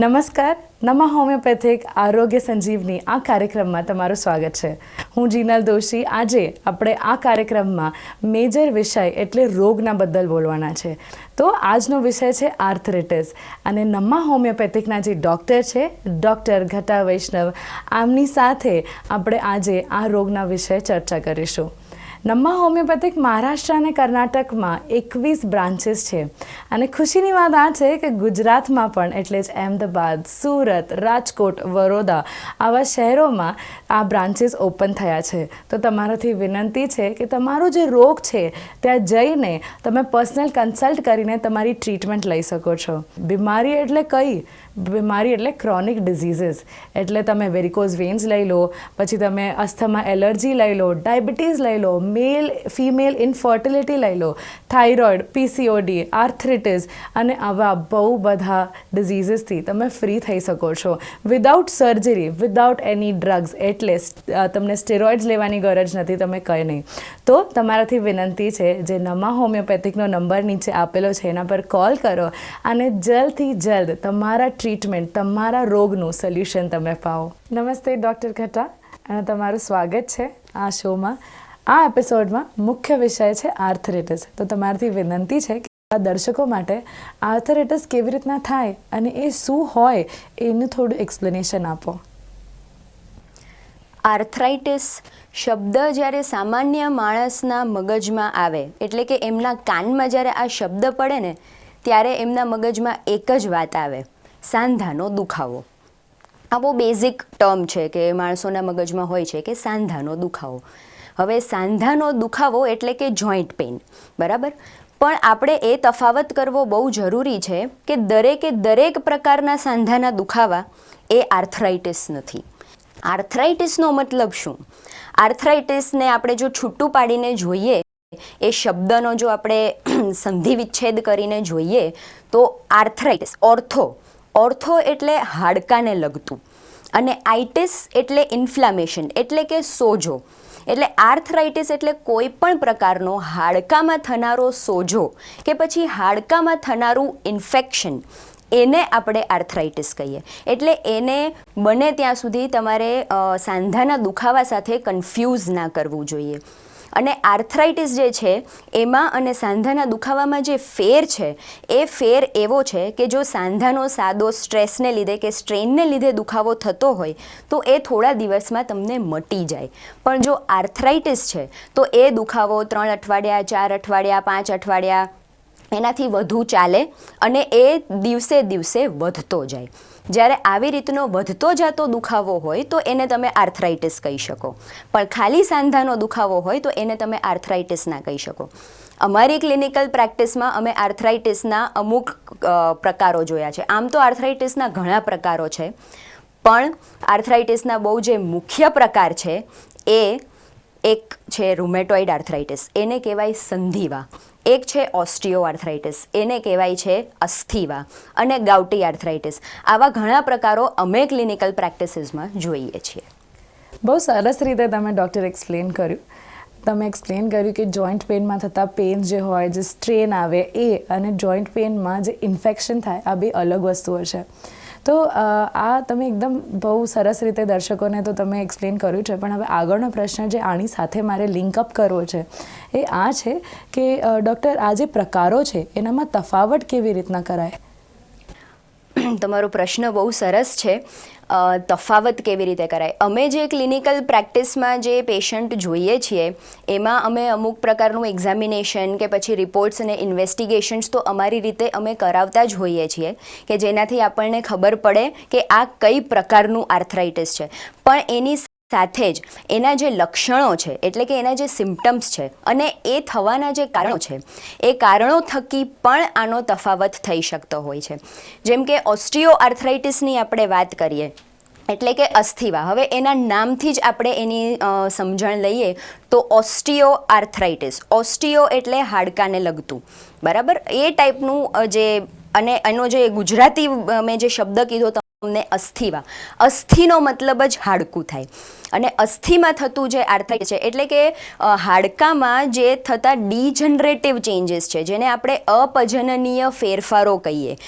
નમસ્કાર. નમા હોમિયોપેથિક આરોગ્ય સંજીવની આ કાર્યક્રમમાં તમારું સ્વાગત છે. હું જીનલ દોશી. આજે આપણે આ કાર્યક્રમમાં મેજર વિષય એટલે રોગના બદલ બોલવાના છે. તો આજનો વિષય છે આર્થરેટિસ અને નમા હોમિયોપેથિકના જે ડૉક્ટર છે ડૉક્ટર ઘટા વૈષ્ણવ, આમની સાથે આપણે આજે આ રોગના વિષય ચર્ચા કરીશું. નમ્મા હોમિયોપેથિક મહારાષ્ટ્ર અને કર્ણાટકમાં એકવીસ બ્રાન્ચીસ છે. અને ખુશીની વાત આ છે કે ગુજરાતમાં પણ એટલે જ અહેમદાબાદ, સુરત, રાજકોટ, વડોદરા આવા શહેરોમાં આ બ્રાન્ચીસ ઓપન થયા છે. તો તમારાથી વિનંતી છે કે તમારો જે રોગ છે, ત્યાં જઈને તમે પર્સનલ કન્સલ્ટ કરીને તમારી ટ્રીટમેન્ટ લઈ શકો છો. બીમારી એટલે કઈ? બીમારી એટલે ક્રોનિક ડિઝીઝીસ એટલે તમે વેરિકોઝ વેન્સ લઈ લો, પછી તમે અસ્થમા એલર્જી લઈ લો, ડાયાબિટીસ લઈ લો મેલ ફિમેલ ઇન્ફર્ટિલિટી લઈ લો. થાઇરોઇડ પીસીઓડી આર્થ્રિટિસ અને આવા બહુ બધા ડિઝીઝીસથી તમે ફ્રી થઈ શકો છો. Without surgery without any drugs એટલે તમને સ્ટેરોઇડ્સ લેવાની ગરજ નથી, તમે કંઈ નહીં. તો તમારાથી વિનંતી છે, જે નમા હોમિયોપેથિકનો નંબર નીચે આપેલો છે, એના પર કોલ કરો અને જલ્દથી જલ્દ તમારા ટ્રીટમેન્ટ તમારા રોગનું સોલ્યુશન તમે પાઓ. નમસ્તે ડૉક્ટર ખટ્ટા અને તમારું સ્વાગત છે આ શોમાં આ એપિસોડમાં મુખ્ય વિષય છે આર્થરેટિસ. તો તમારાથી વિનંતી છે કે આ દર્શકો માટે આર્થરેટિસ કેવી રીતના થાય અને એ શું હોય એનું થોડું એક્સપ્લેનેશન આપો. આર્થરાઇટિસ શબ્દ જ્યારે સામાન્ય માણસના મગજમાં આવે, એટલે કે એમના કાનમાં જ્યારે આ શબ્દ પડે ને, ત્યારે એમના મગજમાં એક જ વાત આવે, સાંધાનો દુખાવો. આ બહુ બેઝિક ટર્મ છે કે માણસોના મગજમાં હોય છે કે સાંધાનો દુખાવો. હવે સાંધાનો દુખાવો એટલે કે જોઈન્ટ પેઇન બરાબર? પણ આપણે એ તફાવત કરવો બહુ જરૂરી છે કે દરેકે દરેક પ્રકારના સાંધાના દુખાવા એ આર્થરાઇટિસ નથી. આર્થરાઇટિસનો મતલબ શું? આર્થરાઇટિસને આપણે જો છૂટું પાડીને જોઈએ, એ શબ્દનો જો આપણે સંધિ વિચ્છેદ કરીને જોઈએ, તો આર્થરાઇટિસ, ઓર્થો. ઓર્થો એટલે હાડકાને લગતું. અને આઇટિસ એટલે ઇન્ફ્લામેશન, એટલે કે સોજો. એટલે આર્થરાઇટિસ એટલે કોઈ પણ પ્રકારનો હાડકામાં થનારો સોજો કે પછી હાડકામાં થનારું ઇન્ફેક્શન, એને આપણે આર્થરાઇટિસ કહીએ. એટલે એને બને ત્યાં સુધી તમારે સાંધાના દુખાવા સાથે કન્ફ્યુઝ ના કરવું જોઈએ. અને આર્થરાઇટિસ જે છે, એમાં અને સાંધાના દુખાવામાં જે ફેર છે, એ ફેર એવો છે કે જો સાંધાનો સાદો સ્ટ્રેસને લીધે કે સ્ટ્રેનને લીધે દુખાવો થતો હોય, તો એ થોડા દિવસમાં તમને મટી જાય. પણ જો આર્થરાઇટિસ છે, તો એ દુખાવો ત્રણ અઠવાડિયા, ચાર અઠવાડિયા, પાંચ અઠવાડિયા એનાથી વધુ ચાલે અને એ દિવસે દિવસે વધતો જાય. જ્યારે આવી રીતનો વધતો જતો દુખાવો હોય તો એને તમે આર્થરાઇટિસ કહી શકો. પણ ખાલી સાંધાનો દુખાવો હોય તો એને તમે આર્થરાઇટિસ ના કહી શકો. અમારી ક્લિનિકલ પ્રેક્ટિસમાં અમે આર્થરાઇટિસના અમુક પ્રકારો જોયા છે. આમ તો આર્થરાઇટિસના ઘણા પ્રકારો છે, પણ આર્થરાઇટિસના બહુ જે મુખ્ય પ્રકાર છે એ એક છે રૂમેટોઇડ આર્થરાઇટિસ એને કહેવાય સંધિવા. એક છે ઓસ્ટિયો આર્થરાઇટિસ એને કહેવાય છે અસ્થિવા અને ગાઉટી આર્થરાઇટિસ આવા ઘણા પ્રકારો અમે ક્લિનિકલ પ્રેક્ટિસીસમાં જોઈએ છીએ. બહુ સરસ રીતે તમે ડૉક્ટર એક્સપ્લેન કર્યું. તમે એક્સપ્લેન કર્યું કે જોઈન્ટ પેનમાં થતા પેન જે હોય, જે સ્ટ્રેન આવે એ અને જોઈન્ટ પેનમાં જે ઇન્ફેક્શન થાય, આ બે અલગ વસ્તુઓ છે. તો આ તમે એકદમ બહુ સરસ રીતે દર્શકોને તો તમે એક્સપ્લેન કર્યું છે, પણ હવે આગળનો પ્રશ્ન જે આની સાથે મારે લિંક અપ કરવો છે, એ આ છે કે ડૉક્ટર આ જે પ્રકારો છે, એનામાં તફાવત કેવી રીતના કરાય? તમારો પ્રશ્ન બહુ સરસ છે. તફાવત કેવી રીતે કરાય? અમે જે ક્લિનિકલ પ્રેક્ટિસમાં જે પેશન્ટ જોઈએ છીએ, એમાં અમે અમુક પ્રકારનું એક્ઝામિનેશન કે પછી રિપોર્ટ્સ અને ઇન્વેસ્ટિગેશન્સ તો અમારી રીતે અમે કરાવતા જ હોઈએ છીએ, કે જેનાથી આપણને ખબર પડે કે આ કઈ પ્રકારનું આર્થરાઇટિસ છે. પણ એની સાથે જ એના જે લક્ષણો છે, એટલે કે એના જે સિમ્ટમ્સ છે અને એ થવાના જે કારણો છે, એ કારણો થકી પણ આનો તફાવત થઈ શકતો હોય છે. જેમ કે ઓસ્ટિયો આર્થરાઇટિસની આપણે વાત કરીએ, એટલે કે અસ્થિવા. હવે એના નામથી જ આપણે એની સમજણ લઈએ તો ઓસ્ટિયો આર્થરાઇટિસ ઓસ્ટિયો એટલે હાડકાને લગતું. બરાબર? એ ટાઈપનું જે, અને એનો જે ગુજરાતી મેં જે શબ્દ કીધો તમને અસ્થિવા. અસ્થિનો મતલબ જ હાડકું થાય. અને અસ્થિમાં થતું જે આર્થરાઇટિસ છે, એટલે કે હાડકામાં જે થતા ડીજનરેટિવ ચેન્જીસ છે, જેને આપણે અપજનનીય ફેરફારો કહીએ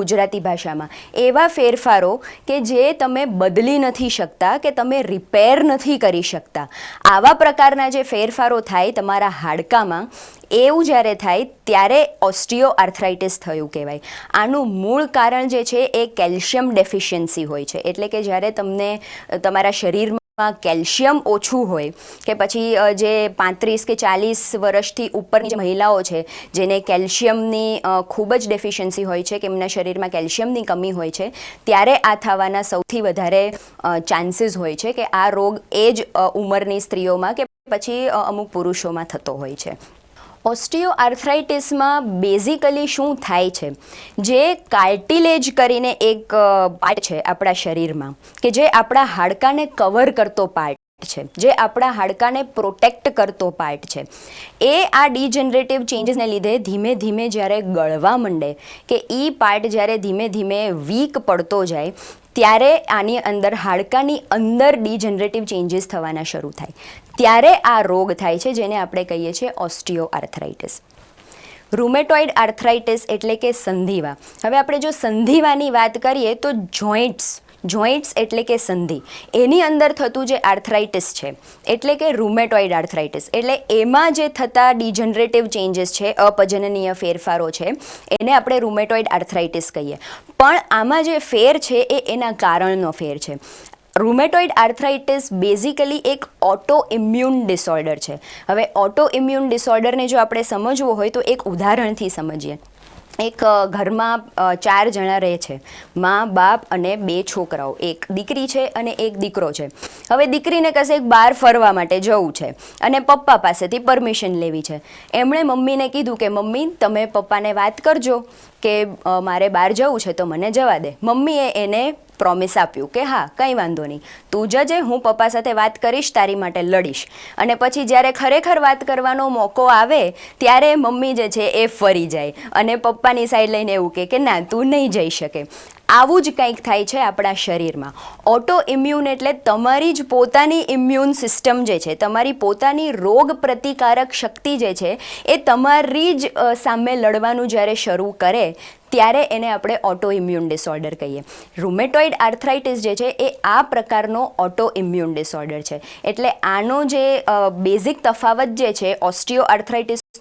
ગુજરાતી ભાષામાં. એવા ફેરફારો કે જે તમે બદલી નથી શકતા, કે તમે રિપેર નથી કરી શકતા. આવા પ્રકારના જે ફેરફારો થાય તમારા હાડકામાં, એવું જ્યારે થાય ત્યારે ઓસ્ટિયો આર્થરાઇટિસ થયું કહેવાય. આનું મૂળ કારણ જે છે, એ કેલ્શિયમ ડેફિશિયન્સી હોય છે. એટલે કે જ્યારે તમને તમારા શરીરમાં કેલ્શિયમ ઓછું હોય, કે પછી જે પાંત્રીસ કે ચાલીસ વર્ષથી ઉપરની જે મહિલાઓ છે, જેને કેલ્શિયમની ખૂબ જ ડેફિશિયન્સી હોય છે, કે એમના શરીરમાં કેલ્શિયમની કમી હોય છે, ત્યારે આ થવાના સૌથી વધારે ચાન્સીસ હોય છે કે આ રોગ એ જ ઉંમરની સ્ત્રીઓમાં કે પછી અમુક પુરુષોમાં થતો હોય છે. ઓસ્ટિયો આર્થરાઇટિસમાં બેઝિકલી શું થાય છે? જે કાર્ટિલેજ કરીને એક પાર્ટ છે આપણા શરીરમાં, કે જે આપણા હાડકાને કવર કરતો પાર્ટ છે, જે આપણા હાડકાને પ્રોટેક્ટ કરતો પાર્ટ છે. એ આ ડીજનરેટિવ ચેન્જીસને લીધે ધીમે ધીમે જ્યારે ગળવા માંડે, કે એ પાર્ટ જ્યારે ધીમે ધીમે વીક પડતો જાય, ત્યારે આની અંદર, હાડકાની અંદર ડીજનરેટિવ ચેન્જીસ થવાના શરૂ થાય. ત્યારે આ રોગ થાય છે, જેને આપણે કહીએ છીએ ઓસ્ટિયો આર્થરાઇટિસ રૂમેટોઇડ આર્થરાઇટિસ એટલે કે સંધિવા. હવે આપણે જો સંધિવાની વાત કરીએ તો જોઈન્ટ્સ જોઈન્ટ્સ એટલે કે સંધિ. એની અંદર થતું જે આર્થરાઇટિસ છે, એટલે કે રૂમેટોઇડ આર્થરાઇટિસ એટલે એમાં જે થતા ડીજનરેટિવ ચેન્જીસ છે, અપજનનીય ફેરફારો છે, એને આપણે રૂમેટોઇડ આર્થરાઇટિસ કહીએ. પણ આમાં જે ફેર છે, એ એના કારણનો ફેર છે. રૂમેટોઇડ આર્થરાઇટિસ બેઝિકલી એક ઓટો ઇમ્યુન ડિસઓર્ડર છે. હવે ઓટો ઇમ્યુન ડિસઓર્ડરને જો આપણે સમજવું હોય તો એક ઉદાહરણથી સમજીએ. એક ઘરમાં ચાર જણા રહે છે. મા, બાપ અને બે છોકરાઓ. એક દીકરી છે અને એક દીકરો છે. હવે દીકરીને કશેક બહાર ફરવા માટે જવું છે અને પપ્પા પાસેથી પરમિશન લેવી છે. એમણે મમ્મીને કીધું કે, મમ્મી, તમે પપ્પાને વાત કરજો. કે મારે બહાર જવું છે તો મને જવા દે. મમ્મીએ એને પ્રોમિસ આપ્યું કે હા, કંઈ વાંધો નહીં. તું જજે, હું પપ્પા સાથે વાત કરીશ, તારી માટે લડીશ. અને પછી જ્યારે ખરેખર વાત કરવાનો મોકો આવે, ત્યારે મમ્મી જે છે એ ફરી જાય. અને પપ્પાની સાઈડ લઈને એવું કે, ના, તું નહીં જઈ શકે. આવું જ કંઈક થાય છે આપણા શરીરમાં. ઓટો ઇમ્યુન એટલે તમારી જ પોતાની ઇમ્યુન સિસ્ટમ જે છે, તમારી પોતાની રોગ પ્રતિકારક શક્તિ જે છે, એ તમારી જ સામે લડવાનું જ્યારે શરૂ કરે, ત્યારે એને આપણે ઓટો ઇમ્યુન ડિસઓર્ડર કહીએ. રૂમેટોઇડ આર્થરાઇટિસ જે છે, એ આ પ્રકારનો ઓટો ઇમ્યુન ડિસઓર્ડર છે. એટલે આનો જે બેઝિક તફાવત જે છે ઓસ્ટિયો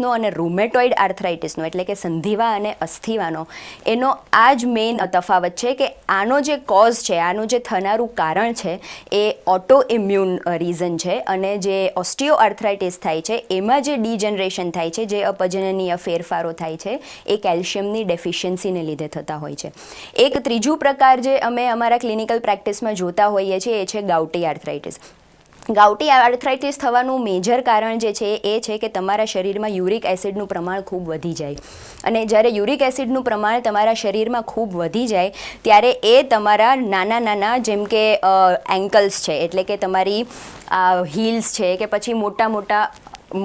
આર્થરાઇટિસનો અને રૂમેટોઇડ આર્થરાઇટિસનો એટલે કે સંધિવા અને અસ્થિવાનો, એનો આ જ મેઇન તફાવત છે કે આનો જે કોઝ છે, આનું જે થનારું કારણ છે, એ ઓટો ઇમ્યુન રીઝન છે અને જે ઓસ્ટિયો આર્થરાઇટિસ થાય છે, એમાં જે ડીજનરેશન થાય છે, જે અપજનનીય ફેરફારો થાય છે, એ કેલ્શિયમની ડેફિશિયન્સીને લીધે થતા હોય છે. એક ત્રીજું પ્રકાર જે અમે અમારા ક્લિનિકલ પ્રેક્ટિસમાં જોતા હોઈએ છીએ, એ છે ગાઉટી આર્થરાઇટિસ ગાઉટી આર્થરાઇટિસ થવાનું મેજર કારણ જે છે એ છે કે તમારા શરીરમાં યુરિક એસિડનું પ્રમાણ ખૂબ વધી જાય. અને જ્યારે યુરિક એસિડનું પ્રમાણ તમારા શરીરમાં ખૂબ વધી જાય, ત્યારે એ તમારા નાના નાના જેમ કે એન્કલ્સ છે, એટલે કે તમારી હીલ્સ છે કે પછી મોટા મોટા,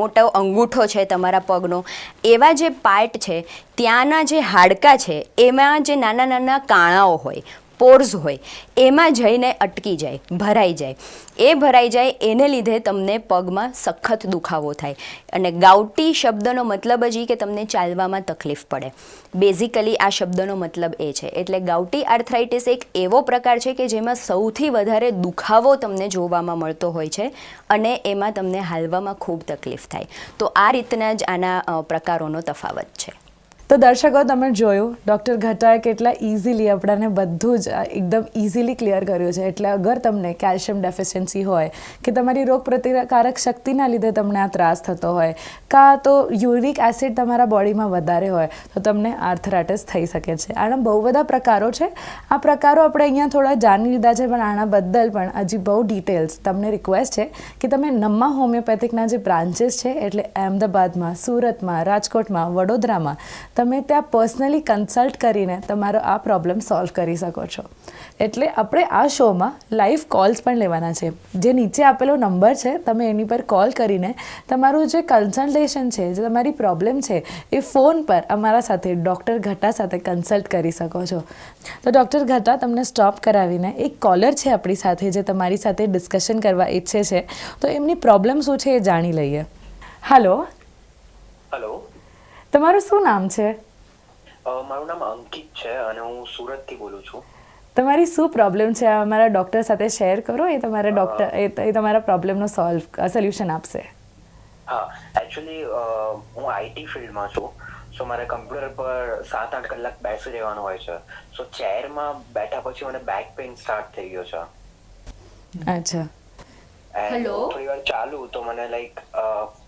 મોટો અંગૂઠો છે તમારા પગનો, એવા જે પાર્ટ છે, ત્યાંના જે હાડકાં છે, એમાં જે નાના નાના કાણાઓ હોય પોર્સ હોય, એમાં જઈને અટકી જાય, ભરાઈ જાય. એ ભરાઈ જાય, એને લીધે તમને પગમાં સખત દુખાવો થાય. અને ગાઉટી શબ્દનો મતલબ જ એ કે તમને ચાલવામાં તકલીફ પડે. બેઝિકલી આ શબ્દનો મતલબ એ છે. એટલે ગાઉટી આર્થરાઇટિસ એક એવો પ્રકાર છે કે જેમાં સૌથી વધારે દુખાવો તમને જોવામાં મળતો હોય છે અને એમાં તમને હાલવામાં ખૂબ તકલીફ થાય. તો આ રીતના જ આના પ્રકારોનો તફાવત છે. તો દર્શકો, તમે જોયું ડૉક્ટર ઘટાએ કેટલા ઇઝીલી આપણાને બધું જ એકદમ ઇઝીલી ક્લિયર કર્યું છે. એટલે અગર તમને કેલ્શિયમ ડેફિશિયન્સી હોય કે તમારી રોગ પ્રતિકારક શક્તિના લીધે તમને આ ત્રાસ થતો હોય, કાં તો યુરિક એસિડ તમારા બોડીમાં વધારે હોય, તો તમને આર્થરાઇટિસ થઈ શકે છે. આના બહુ બધા પ્રકારો છે. આ પ્રકારો આપણે અહીંયા થોડા જાણી લીધા છે, પણ આના બદલ પણ હજી બહુ ડિટેલ્સ તમને રિક્વેસ્ટ છે કે તમે નમ્મા હોમિયોપેથિકના જે બ્રાન્ચીસ છે, એટલે અહેમદાબાદમાં, સુરતમાં, રાજકોટમાં, વડોદરામાં તમે ત્યાં પર્સનલી કન્સલ્ટ કરીને તમારો આ પ્રોબ્લેમ સોલ્વ કરી શકો છો. એટલે આપણે આ શોમાં લાઈવ કોલ્સ પણ લેવાના છે. જે નીચે આપેલો નંબર છે, તમે એની પર કોલ કરીને તમારું જે કન્સલ્ટેશન છે, જે તમારી પ્રોબ્લેમ છે, એ ફોન પર અમારા સાથે ડૉક્ટર ઘટા સાથે કન્સલ્ટ કરી શકો છો. તો ડૉક્ટર ઘટા તમને સ્ટોપ કરાવીને એક કોલર છે આપણી સાથે જે તમારી સાથે ડિસ્કશન કરવા ઈચ્છે છે. તો એમની પ્રોબ્લેમ શું છે એ જાણી લઈએ. હાલો તમારું શું નામ છે? મારું નામ અંકિત છે અને હું સુરતથી બોલું છું. તમારી શું પ્રોબ્લેમ છે? અમારા ડૉક્ટર સાથે શેર કરો એ તમારા ડૉક્ટર એ તમારા પ્રોબ્લેમનો સોલ્વ સોલ્યુશન આપશે. હા એકચ્યુઅલી હું આઈટી ફિલ્ડમાં છું. સો મારે કમ્પ્યુટર પર સાત આઠ કલાક બેસી રહેવાનું હોય છે. સો ચેરમાં બેઠા પછી મને બેક પેઇન સ્ટાર્ટ થઈ ગયો છે. અચ્છા. હેલો? થોડી વાર ચાલુ તો મને લાઈક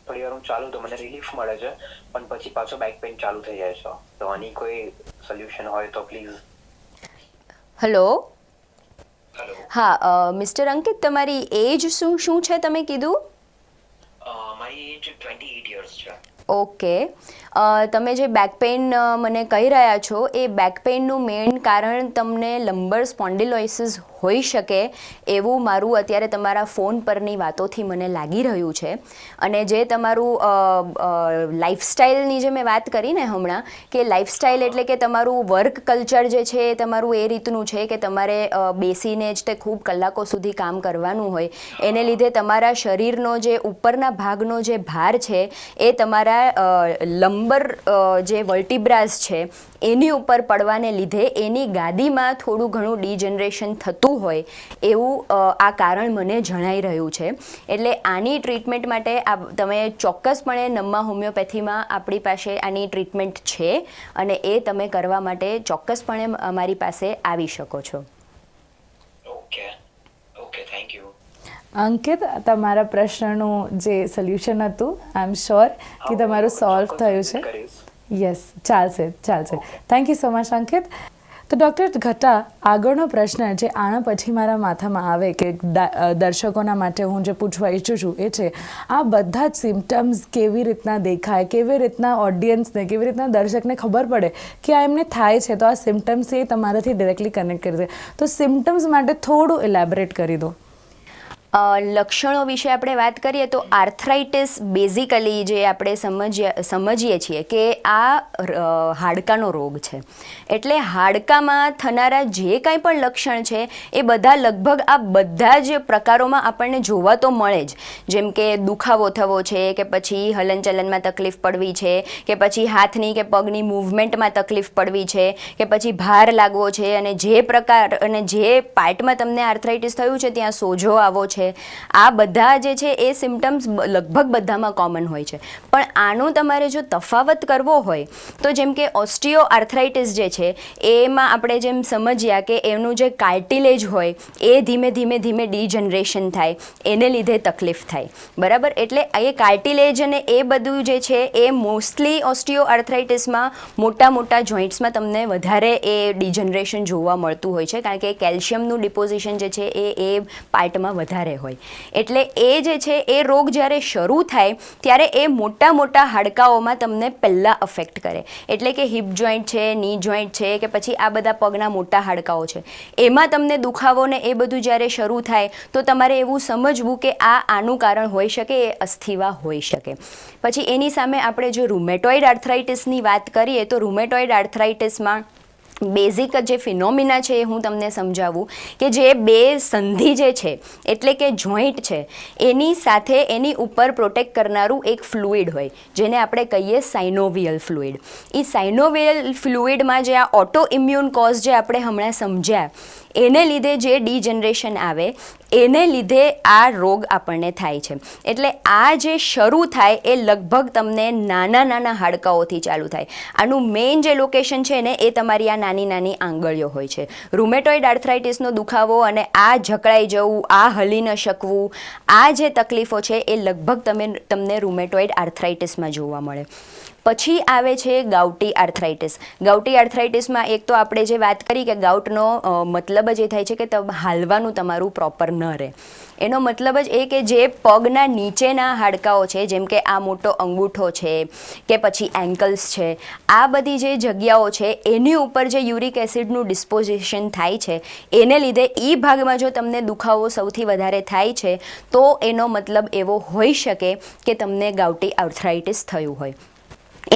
થોડી વાર હું ચાલુ તો મને રિલીફ મળે છે પણ પછી પાછો બેક પેઇન ચાલુ થઈ જાય છે. તો આની કોઈ સોલ્યુશન હોય તો પ્લીઝ હલો હા મિસ્ટર અંકિત તમારી એજ શું શું છે તમે કીધું? મારી એજ ટ્વેન્ટી એટ યર્સ છે. ઓકે તમે જે બેક પેઇન મને કહી રહ્યા છો એ બેક પેઇનનું મેઇન કારણ તમને લંબર સ્પોન્ડિલોઇસિસ હોઈ શકે એવું મારું અત્યારે તમારા ફોન પરની વાતોથી મને લાગી રહ્યું છે. અને જે તમારું લાઇફસ્ટાઇલની જે મેં વાત કરી ને હમણાં કે લાઈફસ્ટાઈલ એટલે કે તમારું વર્ક કલ્ચર જે છે એ તમારું એ રીતનું છે કે તમારે બેસીને જ તે ખૂબ કલાકો સુધી કામ કરવાનું હોય. એને લીધે તમારા શરીરનો જે ઉપરના ભાગનો જે ભાર છે એ તમારા અ, લંબર જે વર્ટિબ્રાસ છે, એની ઉપર પડવાને લીધે એની ગાદીમાં થોડું ઘણું ડિજનરેશન થતું હોય એવું આ કારણ મને જણાઈ રહ્યું છે. એટલે આની ટ્રીટમેન્ટ માટે આ તમે ચોક્કસપણે નમ્મા હોમિયોપેથીમાં આપણી પાસે આની ટ્રીટમેન્ટ છે અને એ તમે કરવા માટે ચોક્કસપણે અમારી પાસે આવી શકો છો. Okay okay thank you Ankit તમારા પ્રશ્નનું જે સોલ્યુશન હતું આઈ એમ શ્યોર કે તમારું સોલ્વ થયું છે. યસ ચાલશે ચાલશે. Thank you so much Ankit. તો ડૉક્ટર ઘટા આગળનો પ્રશ્ન જે આના પછી મારા માથામાં આવે કે દર્શકોના માટે હું જે પૂછવા ઈચ્છું છું એ છે આ બધા જ સિમ્ટમ્સ કેવી રીતના દેખાય કેવી રીતના ઓડિયન્સને કેવી રીતના દર્શકને ખબર પડે કે આ એમને થાય છે તો આ સિમ્ટમ્સ એ તમારાથી ડિરેક્ટલી કનેક્ટ કરી દે. તો સિમ્ટમ્સ માટે થોડું ઇલેબરેટ કરી દો. લક્ષણો વિશે આપણે વાત કરીએ તો આર્થરાઇટિસ બેઝિકલી જે આપણે સમજીએ સમજીએ છીએ કે આ હાડકાનો રોગ છે. એટલે હાડકામાં થનારા જે કાંઈ પણ લક્ષણ છે, એ બધા લગભગ આ બધા જ પ્રકારોમાં આપણને જોવા તો મળે જ. જેમ કે દુખાવો થવો છે, કે પછી હલનચલનમાં તકલીફ પડવી છે, કે પછી હાથની કે પગની મૂવમેન્ટમાં તકલીફ પડવી છે, કે પછી ભાર લાગવો છે, અને જે પ્રકાર, અને જે પાર્ટમાં તમને આર્થરાઇટિસ થયું છે, ત્યાં સોજો આવો છે આ બધા જે છે એ સિમ્ટમ્સ લગભગ બધામાં કોમન હોય છે. પણ આનું તમારે જો તફાવત કરવો હોય, તો જેમ કે ઓસ્ટિયો આર્થરાઇટિસ જે છે, એમાં આપણે જેમ સમજ્યા કે એનું જે કાર્ટિલેજ હોય, એ ધીમે ધીમે ધીમે ડીજનરેશન થાય, એને લીધે તકલીફ થાય. બરાબર? એટલે એ કાર્ટિલેજ અને એ બધું જે છે, એ મોસ્ટલી ઓસ્ટિયો આર્થરાઇટિસમાં મોટા મોટા જોઈન્ટ્સમાં તમને વધારે એ ડિજનરેશન જોવા મળતું હોય છે. કારણ કે કેલ્શિયમનું ડિપોઝિશન જે છે એ એ પાર્ટમાં વધારે હોય. એટલે એ જે છે, એ રોગ જ્યારે શરૂ થાય, ત્યારે એ મોટા મોટા હાડકાઓમાં તમને પહેલાં અફેક્ટ કરે. એટલે કે હિપ જોઈન્ટ છે ની જોઈન્ટ છે, કે પછી આ બધા પગના મોટા હાડકાઓ છે. એમાં તમને દુખાવો ને એ બધું જ્યારે શરૂ થાય, તો તમારે એવું સમજવું કે આ આનું કારણ હોઈ શકે, એ અસ્થિવા હોઈ શકે. પછી એની સામે આપણે જો રૂમેટોઇડ આર્થરાઇટિસની વાત કરીએ, તો રૂમેટોઇડ આર્થરાઇટિસમાં બેઝિક જે ફિનોમિના છે એ હું તમને સમજાવું કે જે બે સંધિ જે છે, એટલે કે જોઈન્ટ છે, એની સાથે એની ઉપર પ્રોટેક્ટ કરનારું એક ફ્લુઇડ હોય, જેને આપણે કહીએ સાઇનોવિયલ ફ્લુઇડ એ સાઇનોવિયલ ફ્લુઇડમાં જે આ ઓટો ઇમ્યુન કોઝ જે આપણે હમણાં સમજ્યા, એને લીધે જે ડીજનરેશન આવે એને લીધે આ રોગ આપણને થાય છે. એટલે આ જે શરૂ થાય એ લગભગ તમને નાના નાના હાડકાઓથી ચાલુ થાય. આનું મેઇન જે લોકેશન છે ને, એ તમારી આ નાની નાની આંગળીઓ હોય છે. રૂમેટોઇડ આર્થરાઇટિસનો દુખાવો અને આ જકડાઈ જવું, આ હલી ન શકવું, આ જે તકલીફો છે એ લગભગ તમે, તમને રૂમેટોઇડ આર્થરાઇટિસમાં જોવા મળે. પછી આવે છે ગાઉટી આર્થરાઇટિસ. ગાઉટી આર્થરાઇટિસમાં એક તો આપણે જે વાત કરી કે ગાઉટનો મતલબ જ એ થાય છે કે હાલવાનું તમારું પ્રોપર ન રહે. એનો મતલબ જ એ કે જે પગના નીચેના હાડકાઓ છે, જેમ કે આ મોટો અંગૂઠો છે કે પછી એન્કલ્સ છે, આ બધી જે જગ્યાઓ છે, એની ઉપર જે યુરિક એસિડનું ડિસ્પોઝિશન થાય છે, એને લીધે એ ભાગમાં જો તમને દુખાવો સૌથી વધારે થાય છે, તો એનો મતલબ એવો હોઈ શકે કે તમને ગાઉટી આર્થરાઇટિસ થયું હોય.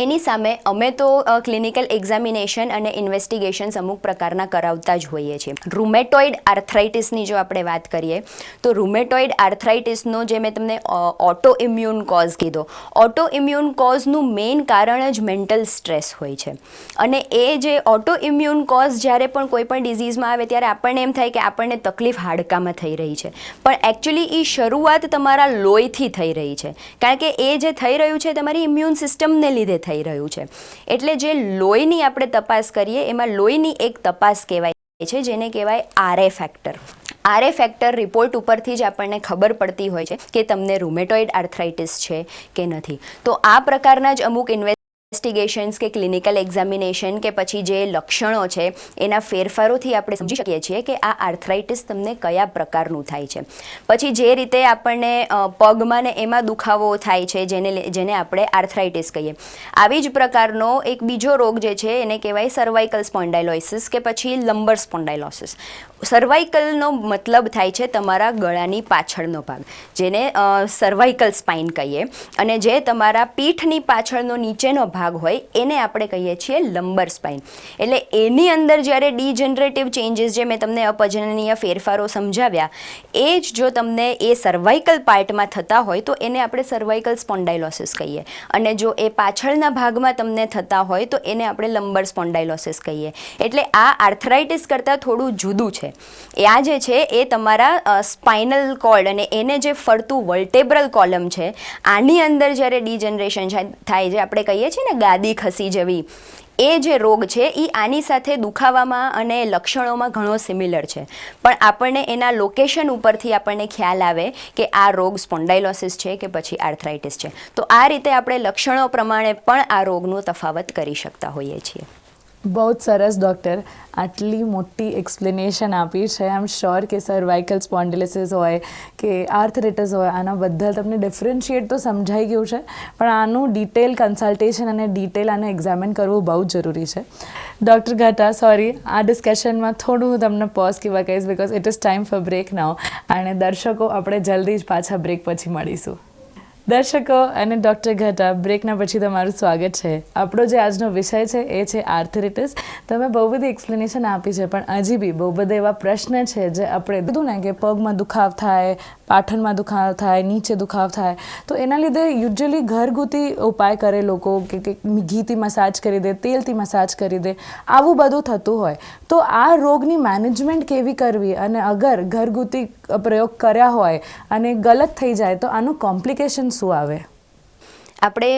એની સામે અમે તો ક્લિનિકલ એક્ઝામિનેશન અને ઇન્વેસ્ટિગેશન્સ અમુક પ્રકારના કરાવતા જ હોઈએ છીએ. રૂમેટોઇડ આર્થરાઇટિસની જો આપણે વાત કરીએ, તો રૂમેટોઇડ આર્થરાઇટિસનો જે મેં તમને ઓટો ઇમ્યુન કોઝ કીધો ઓટો ઇમ્યુન કોઝનું મેઇન કારણ જ મેન્ટલ સ્ટ્રેસ હોય છે. અને એ જે ઓટો ઇમ્યુન કોઝ જ્યારે પણ કોઈ પણ ડિઝીઝમાં આવે, ત્યારે આપણને એમ થાય કે આપણને તકલીફ હાડકામાં થઈ રહી છે. પણ એકચ્યુઅલી એ શરૂઆત તમારા લોહીથી થઈ રહી છે. કારણ કે એ જે થઈ રહ્યું છે, તમારી ઇમ્યુન સિસ્ટમને લીધે થઈ રહ્યું છે. એટલે જે લોહીની આપણે તપાસ કરીએ, એમાં લોહીની એક તપાસ કહેવાય છે, જેને કહેવાય RA factor. RA factor report ઉપરથી જ આપણને ખબર પડતી હોય છે કે તમને રૂમેટોઇડ આર્થરાઇટિસ છે કે નથી. તો આ પ્રકારના જ અમુક ઇન્વેસ્ટિગેશન્સ કે ક્લિનિકલ એક્ઝામિનેશન કે પછી જે લક્ષણો છે, એના ફેરફારોથી આપણે સમજી શકીએ છીએ કે આ આર્થરાઇટિસ તમને કયા પ્રકારનું થાય છે. પછી જે રીતે આપણને પગમાં ને એમાં દુખાવો થાય છે, જેને જેને આપણે આર્થરાઇટિસ કહીએ. આવી જ પ્રકારનો એક બીજો રોગ જે છે, એને કહેવાય સર્વાઇકલ સ્પોન્ડાઇલોસિસ કે પછી લંબર સ્પોન્ડાઇલોસિસ સર્વાઇકલનો મતલબ થાય છે તમારા ગળાની પાછળનો ભાગ, જેને સર્વાઇકલ સ્પાઇન કહીએ. અને જે તમારા પીઠની પાછળનો નીચેનો ભાગ હોય એને આપણે કહીએ છીએ લંબર સ્પાઇન એટલે એની અંદર જ્યારે ડીજનરેટિવ ચેન્જીસ જે મેં તમને અપજનનીય ફેરફારો સમજાવ્યા, એ જ જો તમને એ સર્વાઇકલ પાર્ટમાં થતા હોય તો એને આપણે સર્વાઇકલ સ્પોન્ડાઇલોસિસ કહીએ. અને જો એ પાછળના ભાગમાં તમને થતા હોય તો એને આપણે લંબર સ્પોન્ડાઇલોસિસ કહીએ. એટલે આ આર્થરાઇટિસ કરતાં થોડું જુદું છે. આ જે છે એ તમારા સ્પાઇનલ કોર્ડ અને એને જે ફરતું વર્ટેબ્રલ કોલમ છે, આની અંદર જ્યારે ડીજનરેશન થાય છે આપણે કહીએ છીએ ને ગાદી ખસી જવી. એ જે રોગ છે એ આની સાથે દુખાવામાં અને લક્ષણોમાં ઘણો સિમિલર છે. પણ આપણને એના લોકેશન ઉપરથી આપણને ખ્યાલ આવે કે આ રોગ સ્પોન્ડાઇલોસિસ છે કે પછી આર્થરાઇટિસ છે. તો આ રીતે આપણે લક્ષણો પ્રમાણે પણ આ રોગનું તફાવત કરી શકતા હોઈએ છીએ. બહુ જ સરસ ડૉક્ટર આટલી મોટી એક્સપ્લેનેશન આપી છે. આઈ એમ શ્યોર કે સર્વાઇકલ સ્પોન્ડિલિસિસ હોય, કે આર્થરેટિસ હોય, આના બધા તમને ડિફરન્શિએટ તો સમજાઈ ગયું છે, પણ આનું ડિટેલ કન્સલ્ટેશન અને ડિટેલ આને એક્ઝામિન કરવું બહુ જ જરૂરી છે. ડૉક્ટર ઘાટા સોરી આ ડિસ્કશનમાં થોડું હું તમને પોઝ કહેવા કહીશ because it is time for break now અને દર્શકો, આપણે જલ્દી જ પાછા બ્રેક પછી મળીશું. દર્શકો અને ડૉક્ટર ઘટા, બ્રેકના પછી તમારું સ્વાગત છે. આપણો જે આજનો વિષય છે એ છે આર્થરિટિસ. તમે બહુ બધી એક્સપ્લેનેશન આપી છે, પણ હજી બી બહુ બધા એવા પ્રશ્ન છે જે આપણે કીધું ને કે પગમાં દુખાવ થાય પાઠણમાં દુખાવ થાય, નીચે દુખાવ થાય. તો એના લીધે યુઝ્યુઅલી ઘરગુતી ઉપાય કરે લોકો કે ઘીથી મસાજ કરી દે, તેલથી મસાજ કરી દે, આવું બધું થતું હોય. તો આ રોગની મેનેજમેન્ટ કેવી કરવી અને અગર ઘરગુતી પ્રયોગ કર્યા હોય અને ગલત થઈ જાય તો આનું કોમ્પ્લિકેશન શું આવે? આપણે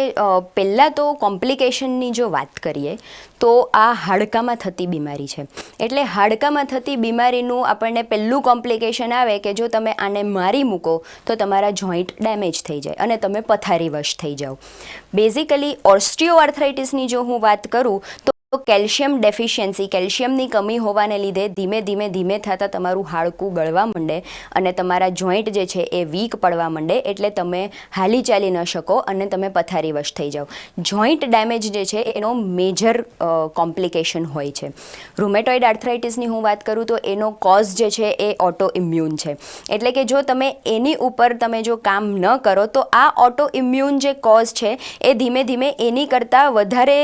પહેલાં તો કોમ્પ્લિકેશનની જો વાત કરીએ, તો આ હાડકામાં થતી બીમારી છે. એટલે હાડકામાં થતી બીમારીનું આપણને પહેલું કોમ્પ્લિકેશન આવે કે જો તમે આને મારી મૂકો, તો તમારા જોઈન્ટ ડેમેજ થઈ જાય અને તમે પથારીવશ થઈ જાઓ. બેઝિકલી ઓર્સ્ટિયોઆર્થરાઇટિસની જો હું વાત કરું, તો કેલ્શિયમ ડેફિશિયન્સી, કેલ્શિયમની કમી હોવાને લીધે ધીમે ધીમે ધીમે થતાં તમારું હાડકું ગળવા માંડે અને તમારા જોઈન્ટ જે છે એ વીક પડવા માંડે એટલે તમે હાલી ચાલી ન શકો અને તમે પથારીવશ થઈ જાઓ. જોઈન્ટ ડેમેજ જે છે એનો મેજર કોમ્પ્લિકેશન હોય છે. રૂમેટોઇડ આર્થરાઇટિસની હું વાત કરું તો એનો કોઝ જે છે એ ઓટો ઇમ્યુન છે. એટલે કે જો તમે એની ઉપર તમે જો કામ ન કરો તો આ ઓટો ઇમ્યુન જે કોઝ છે એ ધીમે ધીમે એની કરતાં વધારે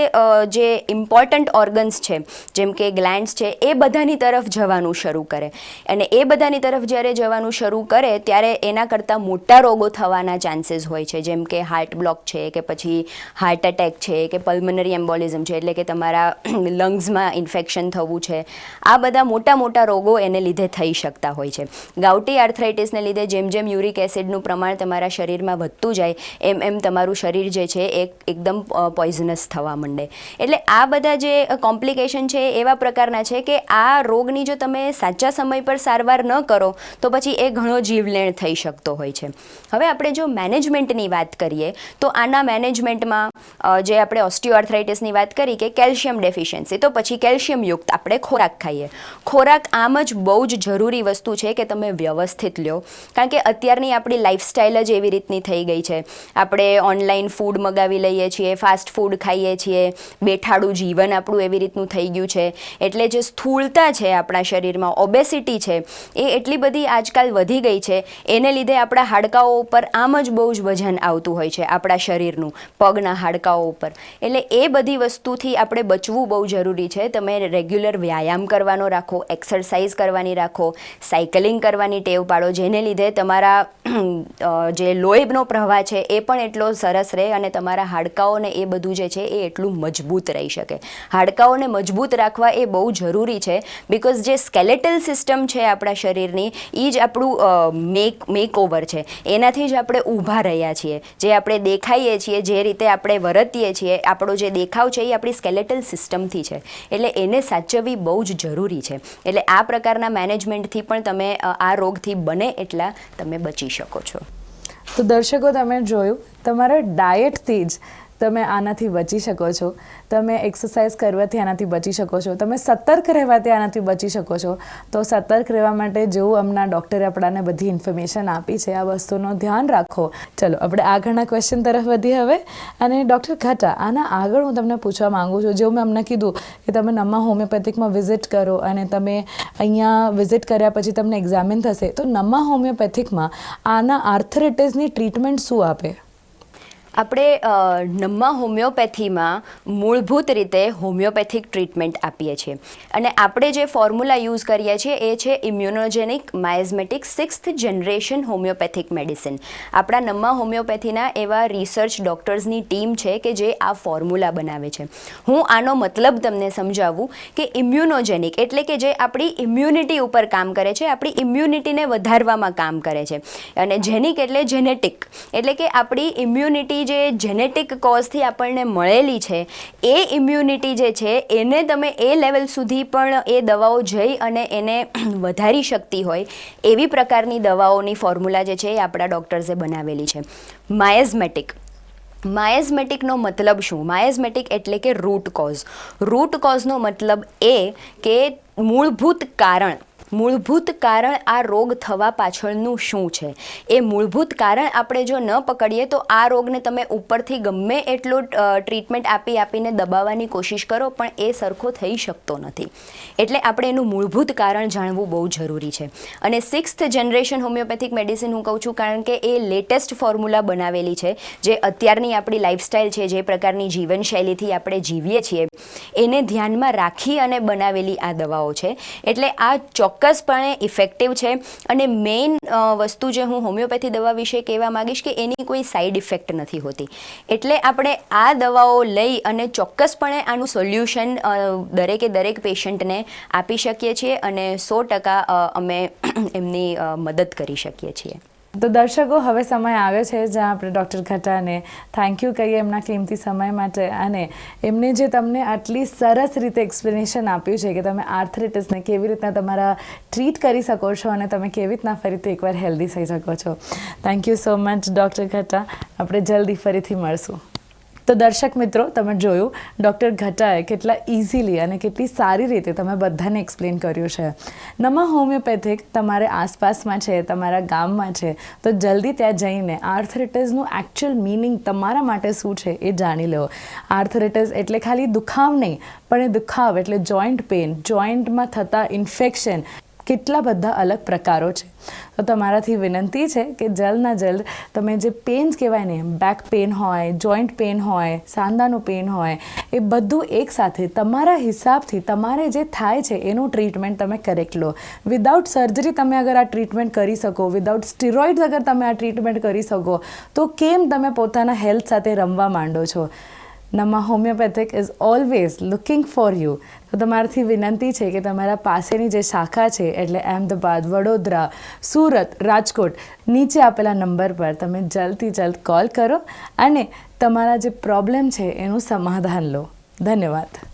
જે ઇમ્પોર્ટન્ટ ઓર્ગન્સ છે. જેમ કે ગ્લેન્ડ્સ છે, એ બધાની તરફ જવાનું શરૂ કરે. અને એ બધાની તરફ જ્યારે જવાનું શરૂ કરે, ત્યારે એના કરતાં મોટા રોગો થવાના ચાન્સીસ હોય છે. જેમ કે હાર્ટ બ્લોક છે, કે પછી હાર્ટ એટેક છે, કે પલ્મનરી એમ્બોલિઝમ છે, એટલે કે તમારા લંગ્સમાં ઇન્ફેક્શન થવું છે. આ બધા મોટા મોટા રોગો એને લીધે થઈ શકતા હોય છે. ગાઉટી આર્થરાઇટિસને લીધે જેમ જેમ યુરિક એસિડનું પ્રમાણ તમારા શરીરમાં વધતું જાય, એમ એમ તમારું શરીર જે છે, એ એકદમ પોઈઝનસ થવા માંડે. એટલે આ બધા જે જે કોમ્પ્લિકેશન છે એવા પ્રકારના છે કે આ રોગની જો તમે સાચા સમય પર સારવાર ન કરો, તો પછી એ ઘણો જીવલેણ થઈ શકતો હોય છે. હવે આપણે જો મેનેજમેન્ટની વાત કરીએ, તો આના મેનેજમેન્ટમાં જે આપણે ઓસ્ટિયોઆર્થરાઇટિસની વાત કરી કે કેલ્શિયમ ડેફિશિયન્સી તો પછી કેલ્શિયમ યુક્ત આપણે ખોરાક ખાઈએ. ખોરાક આમ જ બહુ જ જરૂરી વસ્તુ છે કે તમે વ્યવસ્થિત લ્યો. કારણ કે અત્યારની આપણી લાઈફસ્ટાઈલ જ એવી રીતની થઈ ગઈ છે. આપણે ઓનલાઈન ફૂડ મગાવી લઈએ છીએ ફાસ્ટ ફૂડ ખાઈએ છીએ, બેઠાડું જીવન આપણું એવી રીતનું થઈ ગયું છે. એટલે જે સ્થૂળતા છે આપણા શરીરમાં ઓબેસિટી છે, એ એટલી બધી આજકાલ વધી ગઈ છે. એને લીધે આપણા હાડકાઓ ઉપર આમ જ બહુ જ વજન આવતું હોય છે આપણા શરીરનું, પગના હાડકાઓ ઉપર. એટલે એ બધી વસ્તુથી આપણે બચવું બહુ જરૂરી છે. તમે રેગ્યુલર વ્યાયામ કરવાનો રાખો, એક્સરસાઇઝ કરવાની રાખો, સાયકલિંગ કરવાની ટેવ પાડો, જેને લીધે તમારા જે લોહીનો પ્રવાહ છે એ પણ એટલો સરસ રહે અને તમારા હાડકાઓને એ બધું જે છે એ એટલું મજબૂત રહી શકે. હાડકાઓને મજબૂત રાખવા એ બહુ જરૂરી છે. બિકોઝ જે સ્કેલેટલ સિસ્ટમ છે આપણા શરીરની એ જ આપણું મેક મેકઓવર છે. એનાથી જ આપણે ઊભા રહ્યા છીએ. જે આપણે દેખાઈએ છીએ, જે રીતે આપણે વર્તીએ છીએ, આપણો જે દેખાવ છે એ આપણી સ્કેલેટલ સિસ્ટમથી છે. એટલે એને સાચવવી બહુ જ જરૂરી છે. એટલે આ પ્રકારના મેનેજમેન્ટથી પણ તમે આ રોગથી બને એટલા તમે બચી શકો છો. તો દર્શકો, તમે જોયું, તમારા ડાયટથી જ તમે આનાથી બચી શકો છો. તમે એક્સરસાઇઝ કરવાથી આનાથી બચી શકો છો. તમે સતર્ક રહેવાથી આનાથી બચી શકો છો. તો સતર્ક રહેવા માટે જેવું હમણાં ડૉક્ટરે આપણાને બધી ઇન્ફોર્મેશન આપી છે. આ વસ્તુનું ધ્યાન રાખો. ચલો, આપણે આગળના ક્વેશ્ચન તરફ વધીએ હવે. અને ડૉક્ટર ખાટા, આના આગળ હું તમને પૂછવા માંગુ છું. જેવું મેં અમને કીધું કે તમે નમા હોમિયોપેથિકમાં વિઝિટ કરો અને તમે અહીંયા વિઝિટ કર્યા પછી તમને એક્ઝામિન થશે. તો નમા હોમિયોપેથિકમાં આના આર્થરાઇટિસની ટ્રીટમેન્ટ શું આપે? આપણે નમ્મા હોમિયોપેથીમાં મૂળભૂત રીતે હોમિયોપેથિક ટ્રીટમેન્ટ આપીએ છીએ. અને આપણે જે ફોર્મ્યુલા યુઝ કરીએ છીએ એ છે immunogenic miasmatic sixth generation homeopathic medicine. આપણા નમ્મા હોમિયોપેથીના એવા રિસર્ચ ડૉક્ટર્સની ટીમ છે કે જે આ ફોર્મ્યુલા બનાવે છે. હું આનો મતલબ તમને સમજાવું કે ઇમ્યુનોજેનિક એટલે કે જે આપણી ઇમ્યુનિટી ઉપર કામ કરે છે, આપણી ઇમ્યુનિટીને વધારવામાં કામ કરે છે. અને જેનિક એટલે જેનેટિક. એટલે કે આપણી ઇમ્યુનિટી જે જેનેટિક કોઝથી આપણને મળેલી છે, એ ઇમ્યુનિટી જે છે, એને તમે એ લેવલ સુધી પણ એ દવાઓ જઈ અને એને વધારી શકતી હોય, એવી પ્રકારની દવાઓની ફોર્મ્યુલા જે છે એ આપણા ડૉક્ટર્સે બનાવેલી છે. માયઝમેટિક માયઝમેટિકનો મતલબ શું? માયઝમેટિક એટલે કે રૂટ કોઝ રૂટ કોઝનો મતલબ એ કે મૂળભૂત કારણ મૂળભૂત કારણ આ રોગ થવા પાછળનું શું છે? એ મૂળભૂત કારણ આપણે જો ન પકડીએ તો આ રોગને તમે ઉપરથી ગમે એટલો ટ્રીટમેન્ટ આપી આપીને દબાવવાની કોશિશ કરો, પણ એ સરખો થઈ શકતો નથી. એટલે આપણે એનું મૂળભૂત કારણ જાણવું બહુ જરૂરી છે. અને સિક્સ્થ જનરેશન હોમિયોપેથિક મેડિસિન હું કહું છું કારણ કે એ લેટેસ્ટ ફોર્મ્યુલા બનાવેલી છે, જે અત્યારની આપણી લાઇફસ્ટાઇલ છે, જે પ્રકારની જીવનશૈલીથી આપણે જીવીએ છીએ, એને ધ્યાનમાં રાખી અને બનાવેલી આ દવાઓ છે. એટલે આ ચોક્કસપણે ઇફેક્ટિવ છે. અને મેઇન વસ્તુ જે હું હોમિયોપેથી દવા વિશે કહેવા માંગીશ કે એની કોઈ સાઈડ ઇફેક્ટ નથી હોતી. એટલે આપણે આ દવાઓ લઈ અને ચોક્કસપણે આનું સોલ્યુશન દરેકે દરેક પેશન્ટને આપી શકીએ છીએ અને સો ટકા અમે એમની મદદ કરી શકીએ છીએ. તો દર્શકો, હવે સમય આવ્યો છે જ્યાં આપણે ડૉક્ટર ખટાને થેન્ક યુ કહીએ એમના કિંમતી સમય માટે. અને એમને જે તમને આટલી સરસ રીતે એક્સપ્લેનેશન આપ્યું છે કે તમે આર્થરાઇટિસને કેવી રીતના તમારા ટ્રીટ કરી શકો છો અને તમે કેવી રીતના ફરીથી એકવાર હેલ્ધી થઈ શકો છો. Thank you so much doctor Khatta આપણે જલ્દી ફરીથી મળશું. તો દર્શક મિત્રો, તમે જોયું, ડૉક્ટર ઘટાએ કેટલા ઇઝીલી અને કેટલી સારી રીતે તમે બધાને એક્સપ્લેન કર્યું છે. નમા હોમિયોપેથિક તમારે આસપાસમાં છે, તમારા ગામમાં છે, તો જલ્દી ત્યાં જઈને આર્થરેટિસનું એકચ્યુઅલ મિનિંગ તમારા માટે શું છે એ જાણી લો. આર્થરેટિસ એટલે ખાલી દુખાવ નહીં, પણ એ દુખાવ એટલે જોઈન્ટ પેન જોઈન્ટમાં થતા ઇન્ફેક્શન કેટલા બધા અલગ પ્રકારો છે. તો તમારાથી વિનંતી છે કે જલ્દના જલ્દ તમે જે પેન્સ કહેવાય ને, બેક પેન હોય, જોઈન્ટ પેન હોય, સાંધાનું પેન હોય, એ બધું એકસાથે તમારા હિસાબથી તમારે જે થાય છે એનું ટ્રીટમેન્ટ તમે કરેક્ટ લો. વિદાઉટ સર્જરી તમે અગર આ ટ્રીટમેન્ટ કરી શકો વિદાઉટ સ્ટીરોઇડ્સ અગર તમે આ ટ્રીટમેન્ટ કરી શકો, તો કેમ તમે પોતાના હેલ્થ સાથે રમવા માંડો છો? Namma homeopathic is always looking for you તો તમારાથી વિનંતી છે કે તમારા પાસેની જે શાખા છે, એટલે અહેમદાબાદ વડોદરા, સુરત, રાજકોટ, નીચે આપેલા નંબર પર તમે જલ્દથી જલ્દ કોલ કરો અને તમારા જે પ્રોબ્લેમ છે, એનું સમાધાન લો. ધન્યવાદ.